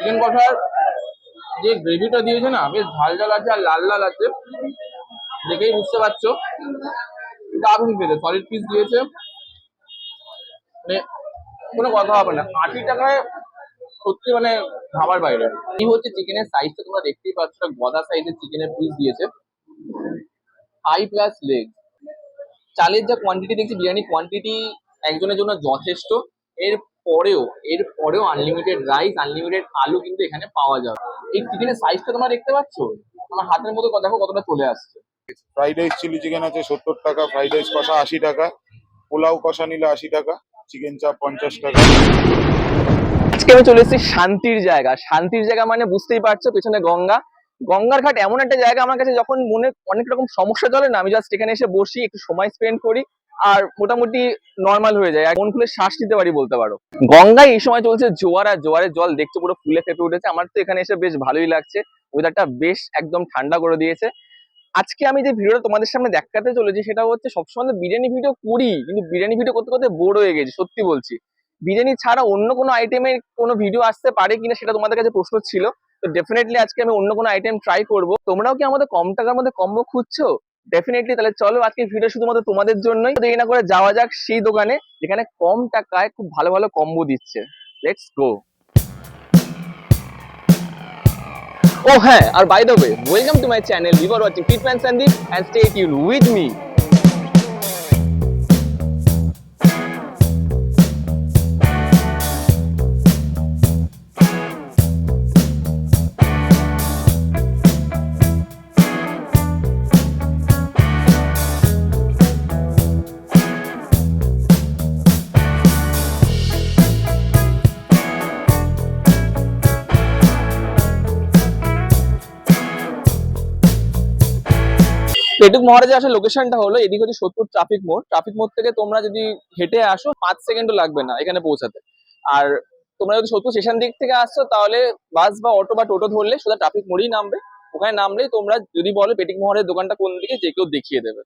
Chicken কষার যে গ্রেভিটা দিয়েছে না, বেশ ঝাল ঝাল আছে আর লাল লাল আছে। দেখেই বুঝতে পারছ। দারুণ খেতে সলিড পিস দিয়েছে। মানে কোনো কথা হবে না। আশি টাকায় সত্যি মানে খাবার বাইরে। এই হচ্ছে চিকেনের সাইজটা তোমরা দেখতেই পাচ্ছ গদা সাইজের চিকেনের পিস দিয়েছে। হাই প্লাস লেগ চালের যা কোয়ান্টিটি দেখছি বিরিয়ানি কোয়ান্টিটি একজনের জন্য যথেষ্ট। এর পরেও এর পরেও আনলিমিটেড রাইস আনলিমিটেড আলু কিন্তু এখানে পাওয়া যাবে। এই চিকেনের সাইজটা তোমরা দেখতে পাচ্ছ? আমার হাতের মতো দেখো কতটা চলে আসছে। ফ্রাইড রাইস চিলি চিকেন আছে সত্তর টাকা ফ্রাইড রাইস কষা আশি টাকা পোলাও কষা নিলে আশি টাকা চিকেন চাপ পঞ্চাশ টাকা। আজকে আমি চলে এসেছি শান্তির জায়গা। শান্তির জায়গা মানে বুঝতেই পারছ পেছনে গঙ্গা। গঙ্গার ঘাট এমন একটা জায়গা আমার কাছে যখন মনে অনেক রকম সমস্যা চলে না আমি জাস্ট এখানে এসে বসি একটু সময় স্পেন্ড করি। আর মোটামুটি নর্মাল হয়ে যায়। মন খুলে শ্বাস নিতে পারি বলতে পারো। গঙ্গায় এই সময় চলছে জোয়ার, আর জোয়ারের জল দেখছ পুরো ফুলে ফেপে উঠেছে। আমার তো এখানে এসে বেশ ভালোই লাগছে। ওয়েদারটা বেশ একদম ঠান্ডা করে দিয়েছে। আজকে আমি যে ভিডিওটা তোমাদের সামনে দেখাতে চলেছি, সেটা হচ্ছে সবসময় তো বিরিয়ানি ভিডিও করি, কিন্তু বিরিয়ানি ভিডিও করতে করতে বোর হয়ে গেছি, সত্যি বলছি। বিরিয়ানি ছাড়া অন্য কোনো আইটেমের কোনো ভিডিও আসতে পারে কিনা সেটা তোমাদের কাছে প্রশ্ন ছিল। তো ডেফিনেটলি আজকে আমি অন্য কোনো আইটেম ট্রাই করব। তোমরাও কি আমাদের কম টাকার মধ্যে কম্বো খুঁজছো? ডেফিনেটলি তাহলে চলো আজকে ভিডিও শুধুমাত্র তোমাদের জন্যই। দেরি না করে যাওয়া যাক সেই দোকানে, যেখানে কম টাকায় খুব ভালো ভালো কম্বো দিচ্ছে। লেটস গো ও হ্যাঁ আর by the way welcome to my channel you are watching Fitman Sandip and stay tune with me Petuk মহারাজের আসলে লোকেশনটা হলো এদিকে হচ্ছে সত্তর ট্রাফিক মোড়। ট্রাফিক মোড় থেকে তোমরা যদি হেঁটে আসো, পাঁচ সেকেন্ডও লাগবে না এখানে পৌঁছাতে। আর তোমরা যদি সত্তর স্টেশন দিক থেকে আসছো, তাহলে বাস বা অটো বা টোটো ধরলে সোজা ট্রাফিক মোড়েই নামবে। ওখানে নামলেই তোমরা যদি বলো পেটিক মোহরের দোকানটা কোন দিকে, যে কেউ দেখিয়ে দেবে।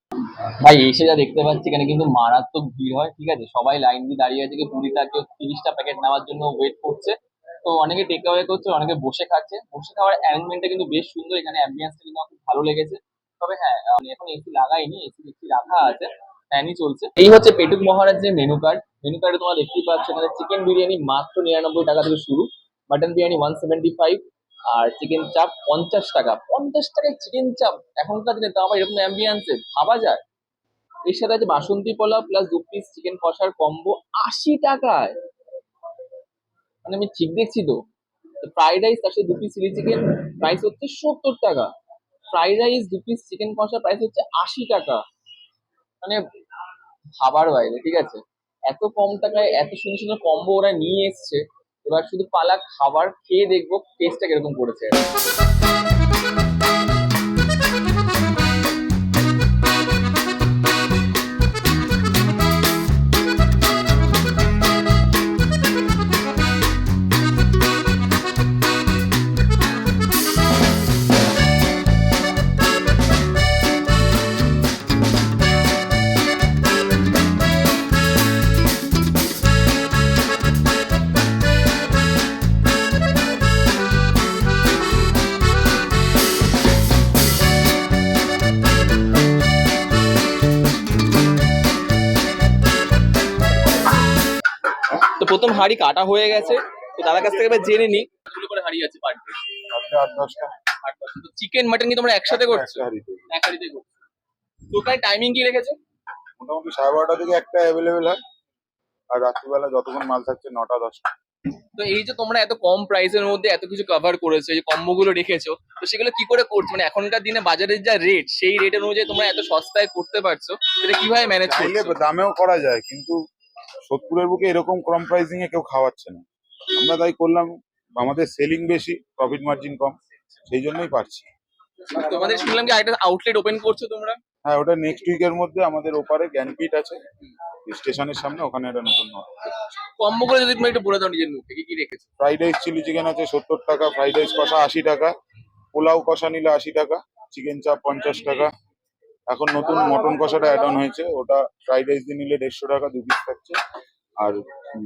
ভাই, এসে যা দেখতে পাচ্ছি, এখানে কিন্তু মারাত্মক ভিড় হয়, ঠিক আছে? সবাই লাইন দিয়ে দাঁড়িয়ে আছে কি কুড়িটা কেউ তিরিশটা প্যাকেট নেওয়ার জন্য ওয়েট করছে। তো অনেকে টেক অ্যাওয়ে করছে, অনেকে বসে খাচ্ছে। বসে খাওয়ার অ্যারেঞ্জমেন্টটা কিন্তু বেশ সুন্দর। এখানে অ্যাম্বিয়েন্সটা কিন্তু আমার ভালো লেগেছে। তবে হ্যাঁ আমি এখন এসি লাগাইনি এসি দেখছি রাখা আছে ফ্যানই চলছে। এই হচ্ছে পেটুক মহারাজ যে মেনু কার্ড মেনু কার্ডে তোমরা দেখতেই পাচ্ছ, এখানে চিকেন বিরিয়ানি মাত্র নিরানব্বই টাকা থেকে শুরু mutton biryani one seventy five আর চিকেন চাপ পঞ্চাশ টাকা। পঞ্চাশ টাকায় চিকেন চাপ এখনকার দিনে তাও আবার এরকম অ্যাম্বিয়েন্সে ভাবা যায়। এর সাথে আছে বাসন্তী পোলাও প্লাস দু পিস চিকেন কষার কম্বো আশি টাকায়। মানে আমি ঠিক দেখছি তো। ফ্রাইড রাইস তার সাথে দু পিস চিলি চিকেন প্রাইস হচ্ছে সত্তর টাকা। ফ্রাইড রাইস দু পিস চিকেন কষা প্রাইস হচ্ছে আশি টাকা। মানে খাবার বাইরে, ঠিক আছে? এত কম টাকায়, এত সুন্দর সুন্দর কম্বো ওরা নিয়ে এসছে। এবার শুধু পালা খাবার খেয়ে দেখব টেস্টটা কীরকম করেছে। হাঁড়ি কাটা হয়ে গেছে তো দাদার কাছ থেকে এবার জেনে নি কতগুলো করে হাঁড়ি আছে পার চিকেন মাটন কি তোমরা একসাথে করছ? একটা হাঁড়িতে। এক হাঁড়িতে করছ। তো ওখানে টাইমিং কি রেখেছো? মোটামুটি সাড়ে বারোটা থেকে একটা অ্যাভেলেবেল হয় আর রাত্রিবেলা যতক্ষণ মাল থাকছে নটা দশটা। তো এই যে তোমরা এত কম প্রাইসের মধ্যে এত কিছু কভার করেছ এই কম্বো গুলো রেখেছো তো সেগুলো কি করে করছ? মানে এখনকার দিনে বাজারের যা রেট সেই রেটের অনুযায়ী তোমরা এত সস্তায় করতে পারছ সেটা কীভাবে ম্যানেজ করছ? দামেও করা যায় কিন্তু সোদপুরের বুকে এরকম কম প্রাইসিং এ কেউ খাওয়াচ্ছে না। আমরা তাই করলাম আমাদের সেলিং বেশি প্রফিট মার্জিন কম সেই জন্যই পারছি। তোমাদের শুনলাম কি একটা আউটলেট ওপেন করছ তোমরা? হ্যাঁ ওটা নেক্সট উইকের মধ্যে আমাদের ওপারে জ্ঞানপীঠ আছে। স্টেশনের সামনে ওখানে একটা নতুন কম্বো করে যদি তুমি একটু বলে দাও নিজের মুখে কি কি রেখেছো? ফ্রাইড রাইস চিলি চিকেন আছে সত্তর টাকা ফ্রাইড রাইস কষা আশি টাকা পোলাও কষা নিলে আশি টাকা চিকেন চাপ পঞ্চাশ টাকা এখন নতুন মটন কষাটা অ্যাড অন হয়েছে। ওটা ফ্রাইড রাইস দিয়ে নিলে দেড়শো টাকা দু পিস থাকছে। আর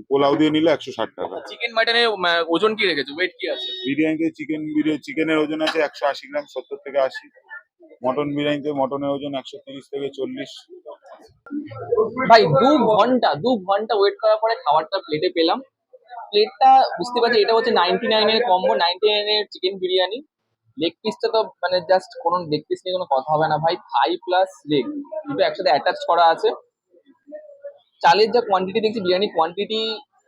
পোলাও দিয়ে নিলে একশো ষাট টাকা। চিকেন মাটনের ওজন কি রেখেছো? ওয়েট কি আছে? বিরিয়ানিতে চিকেন বিরিয়ানি চিকেনের ওজন আছে একশো আশি গ্রাম সত্তর থেকে আশি। মটন বিরিয়ানিতে মটনের ওজন একশো তিরিশ থেকে চল্লিশ। ভাই দু ঘণ্টা দু ঘণ্টা ওয়েট করার পরে খাবারটা প্লেটে পেলাম। প্লেটটা বুঝতে পারছি এটা হচ্ছে নাইনটি নাইনের কম্বো নাইনটি নাইনের চিকেন বিরিয়ানি। লেগ পিসটা তো মানে জাস্ট কোনো লেগ পিস নিয়ে কোনো কথা হবে না ভাই। থাই প্লাস লেগ দুটো একসাথে অ্যাটাচ করা আছে। চালের যা কোয়ান্টিটি দেখছি, বিরিয়ানি কোয়ান্টিটি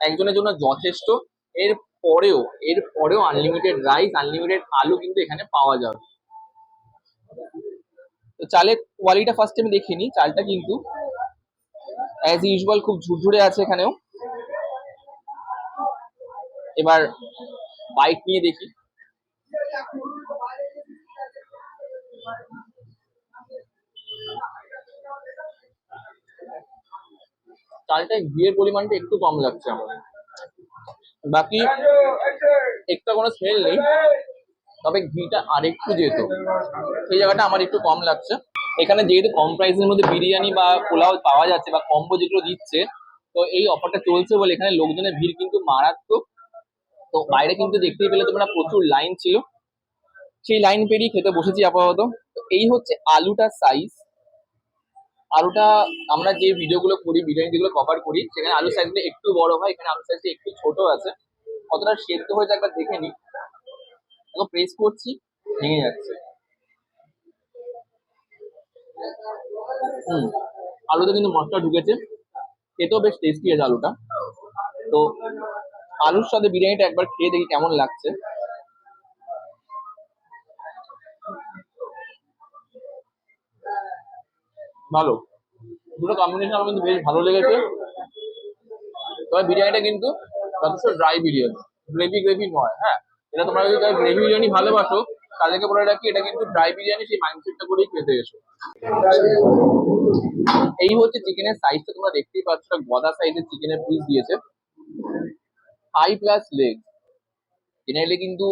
একজনের জন্য যথেষ্ট। এর পরেও এর পরেও আনলিমিটেড রাইস আনলিমিটেড আলু কিন্তু এখানে পাওয়া যাবে। তো চালের কোয়ালিটিটা ফার্স্ট আমি দেখিনি চালটা কিন্তু অ্যাজ ইউজুয়াল খুব ঝুরঝুরে আছে এখানেও। এবার বাইক নিয়ে দেখি। চালটায় ঘিয়ের পরিমাণটা একটু কম লাগছে আমার। বাকি একটা কোনো স্মেল নেই, তবে ঘিটা আরেকটু যেত সেই জায়গাটা আমার একটু কম লাগছে। এখানে যেহেতু কম প্রাইসের মধ্যে বিরিয়ানি বা পোলাও পাওয়া যাচ্ছে বা কম্বো যেগুলো দিচ্ছে, তো এই অফারটা চলছে বলে এখানে লোকজনের ভিড় কিন্তু মারাত্মক। তো বাইরে কিন্তু দেখতেই পেলে তোমরা প্রচুর লাইন ছিল। সেই লাইন পেরিয়ে খেতে বসেছি আপাতত। এই হচ্ছে আলুটা সাইজ আলুটা আমরা যে ভিডিওগুলো করি, বিরিয়ানি যেগুলো কভার করি, সেখানে আলুর সাইজটা একটু বড় হয়, এখানে আলুর সাইজটা একটু ছোট আছে। কতটা সেদ্ধ হয়েছে একবার দেখে নি। দেখো প্রেস করছি, ভেঙে যাচ্ছে। হুম, আলুতে কিন্তু মশলা ঢুকেছে। খেতেও বেশ টেস্টি আছে আলুটা। তো, আলুর সাথে বিরিয়ানিটা একবার খেয়ে দেখি কেমন লাগছে। ভালো। দুটো কম্বিনেশন আমার কিন্তু বেশ ভালো লেগেছে। তবে বিরিয়ানিটা কিন্তু যথেষ্ট ড্রাই বিরিয়ানি গ্রেভি গ্রেভি নয় হ্যাঁ? এটা তোমরা যদি গ্রেভি বিরিয়ানি ভালোবাসো, তাদেরকে বলে রাখি, এটা কিন্তু ড্রাই বিরিয়ানি, সেই মাইন্ডসেটটা করেই খেতে এসো। এই হচ্ছে চিকেনের সাইজটা তোমরা দেখতেই পাচ্ছ গদা সাইজের চিকেনের পিস দিয়েছে। হাই প্লাস লেগ জেনারেলি কিন্তু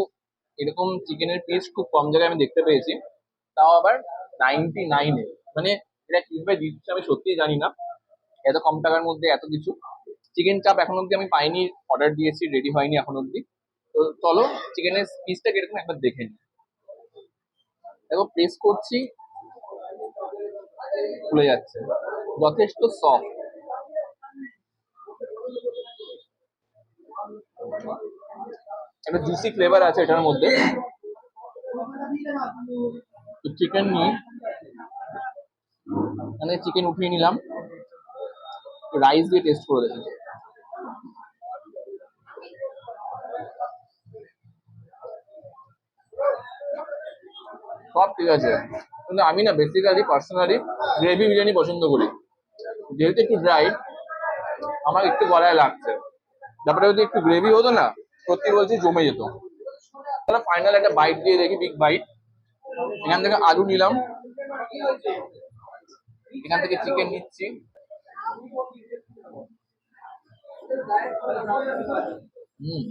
এরকম চিকেনের পিস খুব কম জায়গায় আমি দেখতে পেয়েছি। তাও আবার নাইনটি নাইনে মানে এটা কীভাবে দিচ্ছে আমি সত্যিই জানি না। এত কম টাকার মধ্যে এত কিছু। চিকেন চাপ এখন অব্দি আমি পাইনি অর্ডার দিয়েছি রেডি হয়নি এখন অব্দি তো চলো চিকেনের পিসটা কীরকম একবার দেখে নিই। দেখো প্রেস করছি, খুলে যাচ্ছে। যথেষ্ট সফট একটা জুসি ফ্লেভার আছে এটার মধ্যে। চিকেন নিয়ে মানে চিকেন উঠিয়ে নিলাম। রাইস দিয়ে টেস্ট করে দেখি সব ঠিক আছে। কিন্তু আমি না বেসিক্যালি পার্সোনালি গ্রেভি বিরিয়ানি পছন্দ করি। যেহেতু একটু ড্রাই আমার একটু গলায় লাগছে। তারপরে যদি একটু গ্রেভি হতো না, সত্যি বলছি জমে যেত। তাহলে ফাইনাল একটা বাইট দিয়ে দেখি বিগ বাইট এখান থেকে আলু নিলাম। এখান থেকে চিকেন নিচ্ছি। হুম।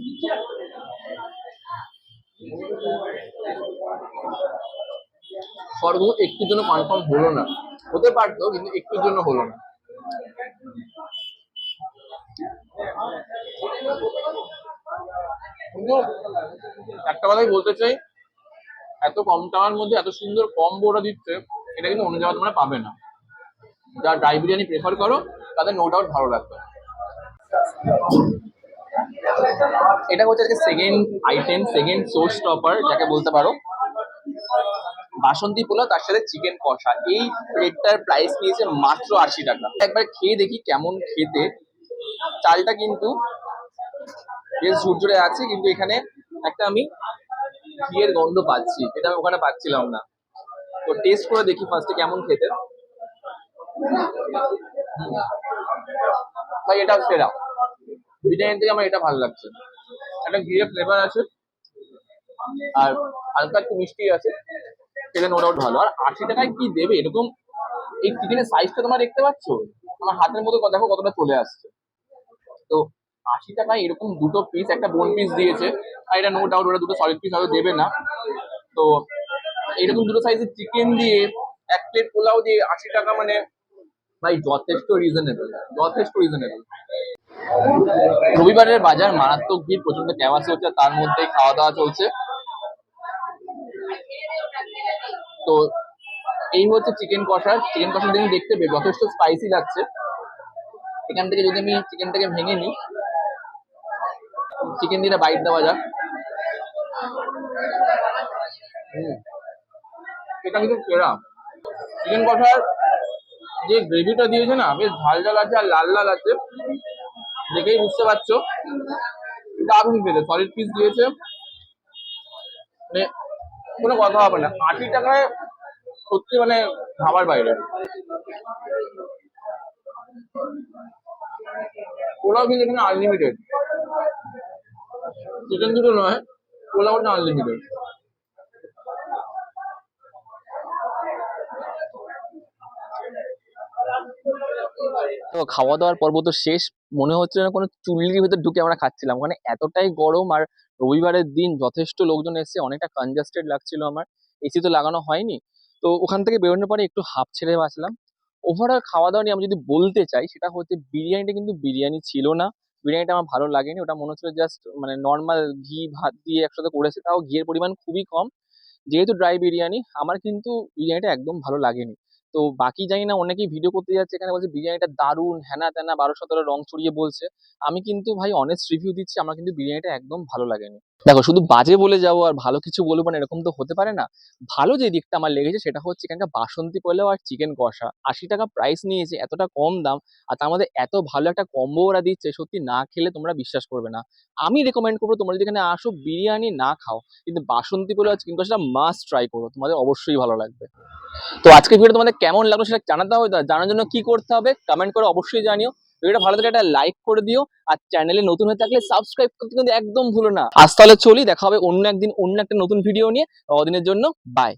একটুর জন্য কনফার্ম হলো না। হতে পারতো, কিন্তু একটুর জন্য হলো না। একটা কথাই বলতে চাই, এত কম টাকার মধ্যে এত সুন্দর কম্বোটা দিচ্ছে এটা কিন্তু অন্য জায়গায় তোমরা পাবে না। যারা ড্রাই বিরিয়ানি প্রেফার করো, তাদের নো ডাউট ভালো লাগবে। এটা হচ্ছে second item second source topper যাকে বলতে পারো। বাসন্তী পোলাও, তার সাথে চিকেন কষা। এই প্লেটটার প্রাইস নিয়েছে মাত্র আশি টাকা। একবার খেয়ে দেখি কেমন খেতে। চালটা কিন্তু বেশ ঝুরঝুরে আছে, কিন্তু এখানে একটা আমি ঘিয়ের গন্ধ পাচ্ছি। এটা আমি ওখানে পাচ্ছিলাম না। তো টেস্ট করে দেখি ফার্স্টে কেমন খেতে। ভাই, এটা সেরা। বিরিয়ানি থেকে আমার এটা ভালো লাগছে। একটা ঘিয়ের ফ্লেভার আছে। আর হালকা একটু মিষ্টি আছে। সেটা নো ডাউট ভালো। আর আশি টাকায় কি দেবে? এরকম এই চিকেনের সাইজটা তোমরা দেখতে পাচ্ছ? আমার হাতের মতো দেখো কতটা চলে আসছে। তো আশি টাকায় এরকম দুটো পিস একটা বোন পিস দিয়েছে। আর এটা নো ডাউট ওরা দুটো সলিড পিস হয়তো দেবে না। তো এরকম দুটো সাইজের চিকেন দিয়ে এক প্লেট পোলাও দিয়ে আশি টাকা মানে ভাই, যথেষ্ট রিজনেবল যথেষ্ট রিজনেবল রবিবারের বাজার মারাত্মক ভিড় প্রচণ্ড ক্যামাসি হচ্ছে, তার মধ্যে খাওয়া দাওয়া চলছে। তো এই হচ্ছে চিকেন কষা। চিকেন কষা দেখে দেখতে বে- যথেষ্ট স্পাইসি লাগছে। এখান থেকে যদি আমি চিকেনটাকে ভেঙে নিই চিকেন দিয়ে বাইট দেওয়া যাক। এটা কিন্তু সেরা চিকেন কষার যে গ্রেভিটা দিয়েছে না, বেশ ঝাল ঝাল আছে আর লাল লাল আছে। দেখেই বুঝতে পারছ। দারুণ খেতে সলিড পিস দিয়েছে। মানে কোনো কথা হবে না। আশি টাকায় সত্যি মানে খাবার বাইরে। পোলাও কিন্তু এখানে আনলিমিটেড চিকেন দুটো নয় পোলাওটা আনলিমিটেড তো খাওয়া দাওয়ার পর্ব তো শেষ। মনে হচ্ছে না কোনো চুল্লির ভেতর ঢুকে আমরা খাচ্ছিলাম। মানে এতটাই গরম আর রবিবারের দিন যথেষ্ট লোকজন এসে অনেকটা কনজাস্টেড লাগছিল আমার। এসি তো লাগানো হয়নি। তো ওখান থেকে বেরোনোর পরে একটু হাফ ছেড়ে বাঁচলাম ওভারঅল খাওয়া দাওয়া নিয়ে আমি যদি বলতে চাই, সেটা হচ্ছে বিরিয়ানিটা কিন্তু বিরিয়ানি ছিল না। বিরিয়ানিটা আমার ভালো লাগেনি। ওটা মনে হচ্ছিল জাস্ট মানে নর্মাল ঘি, ভাত দিয়ে একসাথে করেছে। তাও ঘিয়ের পরিমাণ খুবই কম। যেহেতু ড্রাই বিরিয়ানি, আমার কিন্তু বিরিয়ানিটা একদম ভালো লাগেনি। তো বাকি জানি না, অনেকেই ভিডিও করতে যাচ্ছে, এখানে বলছে বিরিয়ানিটা দারুণ হ্যানা ত্যানা বারো সতেরো রং ছড়িয়ে বলছে। আমি কিন্তু ভাই অনেস্ট রিভিউ দিচ্ছি, আমার কিন্তু বিরিয়ানিটা একদম ভালো লাগেনি। দেখো, শুধু বাজে বলে যাব আর ভালো কিছু বলব না, এরকম তো হতে পারে না। ভালো যে দিকটা আমার লেগেছে সেটা হচ্ছে এখানকার বাসন্তী পোলাও আর চিকেন কষা। আশি টাকা প্রাইস নিয়েছে, এতটা কম দাম আর তার মধ্যে এত ভালো একটা কম্বো ওরা দিচ্ছে, সত্যি না খেলে তোমরা বিশ্বাস করবে না। আমি রেকমেন্ড করব তোমরা যদি এখানে আসো, বিরিয়ানি না খাও, কিন্তু বাসন্তী পোলাও আর চিকেন কষাটা মাস্ট ট্রাই করো, তোমাদের অবশ্যই ভালো লাগবে। তো আজকে ভিডিও তোমাদের কেমন লাগল সেটা জানাতে হবে জানার জন্য কি করতে হবে কমেন্ট করে অবশ্যই জানিও। ভিডিওটা ভালো লাগলে একটা লাইক করে দিও, আর চ্যানেলে নতুন হয়ে থাকলে সাবস্ক্রাইব করতে কিন্তু একদম ভুলো না। আজ তাহলে চলি, দেখা হবে অন্য একদিন অন্য একটা নতুন ভিডিও নিয়ে। অদিনের জন্য বাই